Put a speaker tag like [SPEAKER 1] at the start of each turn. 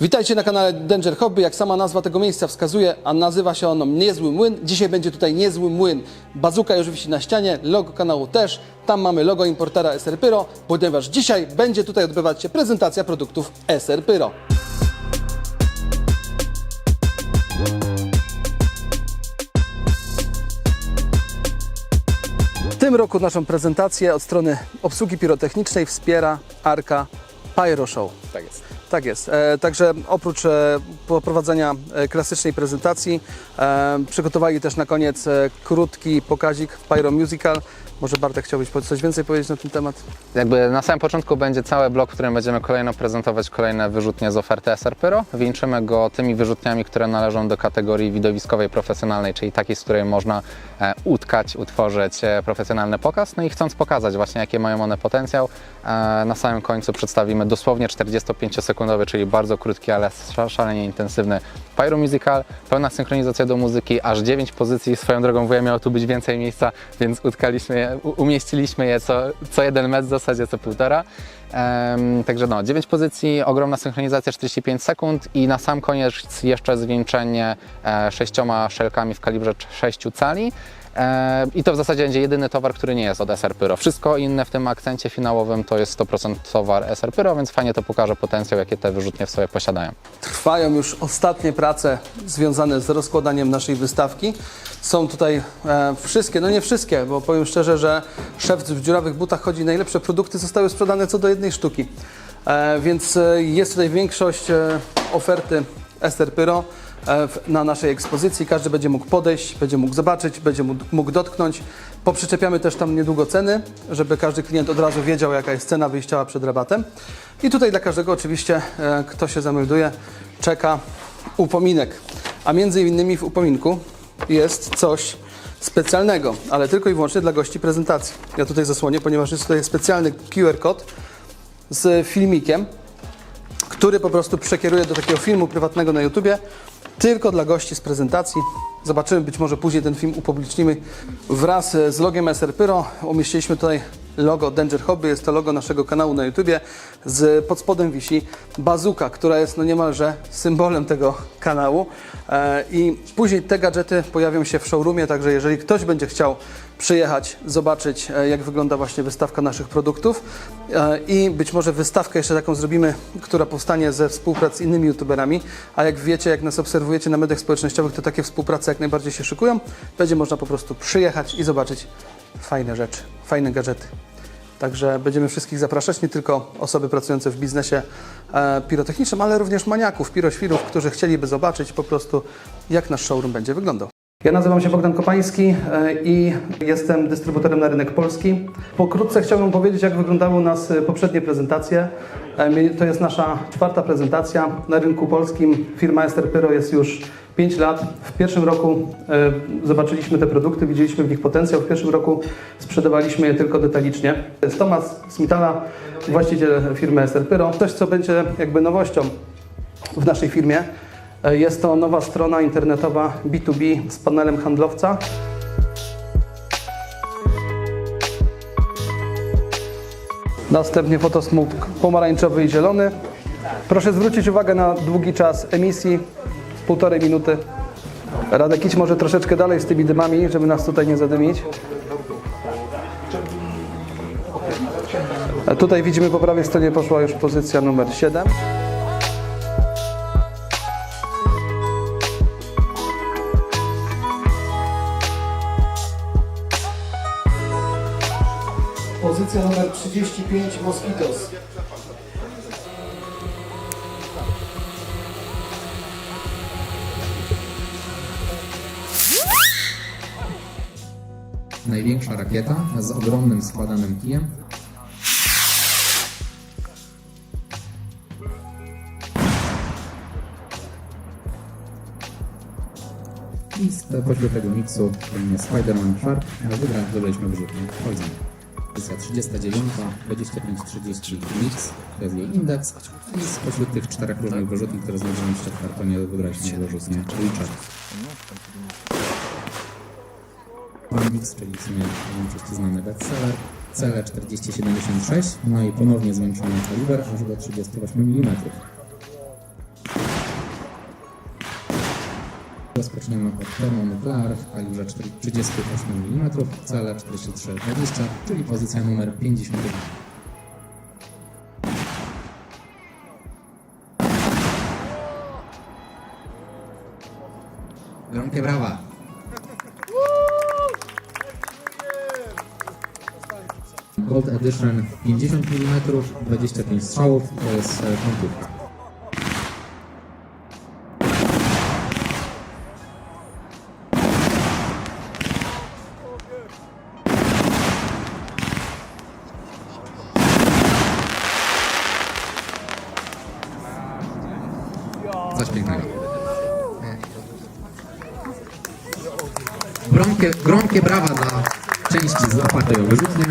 [SPEAKER 1] Witajcie na kanale Danger Hobby. Jak sama nazwa tego miejsca wskazuje, a nazywa się ono Niezły Młyn. Dzisiaj będzie tutaj Niezły Młyn. Bazuka już wisi na ścianie, logo kanału też. Tam mamy logo importera SR Pyro, ponieważ dzisiaj będzie tutaj odbywać się prezentacja produktów SR Pyro. W tym roku naszą prezentację od strony obsługi pirotechnicznej wspiera Arka Pyro Show.
[SPEAKER 2] Tak jest.
[SPEAKER 1] Tak jest. E, także oprócz e, poprowadzenia e, klasycznej prezentacji, przygotowali też na koniec krótki pokazik Pyro Musical. Może Bartek chciałbyś coś więcej powiedzieć na ten temat?
[SPEAKER 2] Jakby na samym początku będzie cały blok, w którym będziemy kolejno prezentować kolejne wyrzutnie z oferty SR Pyro. Wieńczymy go tymi wyrzutniami, które należą do kategorii widowiskowej, profesjonalnej, czyli takiej, z której można utkać, utworzyć profesjonalny pokaz. No i chcąc pokazać właśnie, jakie mają one potencjał, na samym końcu przedstawimy dosłownie 45-sekundowy, czyli bardzo krótki, ale sza- szalenie intensywny Pyro Musical, pełna synchronizacja do muzyki, aż 9 pozycji. Swoją drogą wuja miało tu być więcej miejsca, więc utkaliśmy je, umieściliśmy je co, co jeden metr, w zasadzie co półtora. Także no, 9 pozycji, ogromna synchronizacja 45 sekund i na sam koniec jeszcze zwieńczenie e, sześcioma szelkami w kalibrze 6 cali. E, I to w zasadzie będzie jedyny towar, który nie jest od SR Pyro. Wszystko inne w tym akcencie finałowym to jest 100% towar SR Pyro, więc fajnie to pokaże potencjał, jakie te wyrzutnie w sobie posiadają.
[SPEAKER 1] Trwają już ostatnie prace związane z rozkładaniem naszej wystawki. Są tutaj e, wszystkie, no nie wszystkie, bo powiem szczerze, że szef w dziurawych butach chodzi, najlepsze produkty zostały sprzedane co do jednej sztuki. E, więc e, jest tutaj większość e, oferty Ester Pyro na naszej ekspozycji. Każdy będzie mógł podejść, będzie mógł zobaczyć, będzie mógł, dotknąć. Poprzyczepiamy też tam niedługo ceny, żeby każdy klient od razu wiedział, jaka jest cena wyjściowa przed rabatem. I tutaj dla każdego oczywiście, kto się zamelduje, czeka upominek. A między innymi w upominku jest coś specjalnego, ale tylko i wyłącznie dla gości prezentacji. Ja tutaj zasłonię, ponieważ jest tutaj specjalny QR kod z filmikiem, który po prostu przekieruje do takiego filmu prywatnego na YouTubie, tylko dla gości z prezentacji. Zobaczymy, być może później ten film upublicznimy wraz z logiem SR Pyro. Umieściliśmy tutaj logo Danger Hobby, jest to logo naszego kanału na YouTubie. Z, pod spodem wisi bazuka, która jest no niemalże symbolem tego kanału. E, I później te gadżety pojawią się w showroomie, także jeżeli ktoś będzie chciał przyjechać, zobaczyć e, jak wygląda właśnie wystawka naszych produktów e, i być może wystawkę jeszcze taką zrobimy, która powstanie ze współpracy z innymi youtuberami, a jak wiecie, jak nas obserwujecie na mediach społecznościowych, to takie współprace jak najbardziej się szykują. Będzie można po prostu przyjechać i zobaczyć fajne rzeczy, fajne gadżety. Także będziemy wszystkich zapraszać, nie tylko osoby pracujące w biznesie e, pirotechnicznym, ale również maniaków, piroświrów, którzy chcieliby zobaczyć po prostu, jak nasz showroom będzie wyglądał. Ja nazywam się Bogdan Kopański e, i jestem dystrybutorem na rynek polski. Pokrótce chciałbym powiedzieć, jak wyglądały u nas e, poprzednie prezentacje. E, To jest nasza czwarta prezentacja na rynku polskim. Firma Ester Pyro jest już 5 lat. W pierwszym roku e, zobaczyliśmy te produkty, widzieliśmy w nich potencjał. W pierwszym roku sprzedawaliśmy je tylko detalicznie. To jest Tomasz Smitala, właściciel firmy Ester Pyro. Coś, co będzie jakby nowością w naszej firmie. E, Jest to nowa strona internetowa B2B z panelem handlowca. Następnie fotosmog pomarańczowy i zielony. Proszę zwrócić uwagę na długi czas emisji, półtorej minuty. Radek, idź może troszeczkę dalej z tymi dymami, żeby nas tutaj nie zadymić. Tutaj widzimy po prawej stronie poszła już pozycja numer 7. Pozycja numer 35 Mosquitos.
[SPEAKER 3] Największa rakieta z ogromnym składanym kijem. I z pośród tego miksu Spider-Man Shark wygra, wybraliśmy wyrzutnię Poison. Wersja 39, 25-30 mix, to jest jej indeks. I spośród tych czterech różnych wyrzutni, które znajdują się w kartonie, wybraliśmy wyrzutnię Richard. Mix, czyli w sumie większości znany bestseller. Cele 4076, no i ponownie zwiększony kaliber aż do 38 mm.
[SPEAKER 2] Od termonuklear w kalibrze 38 mm, cele 4320, czyli pozycja numer 51. Gromkie brawa! Gold Edition 50 mm, 25 strzałów, to jest e, Coś pięknego. Gromkie, gromkie brawa dla części z opartej o wyrzutnie.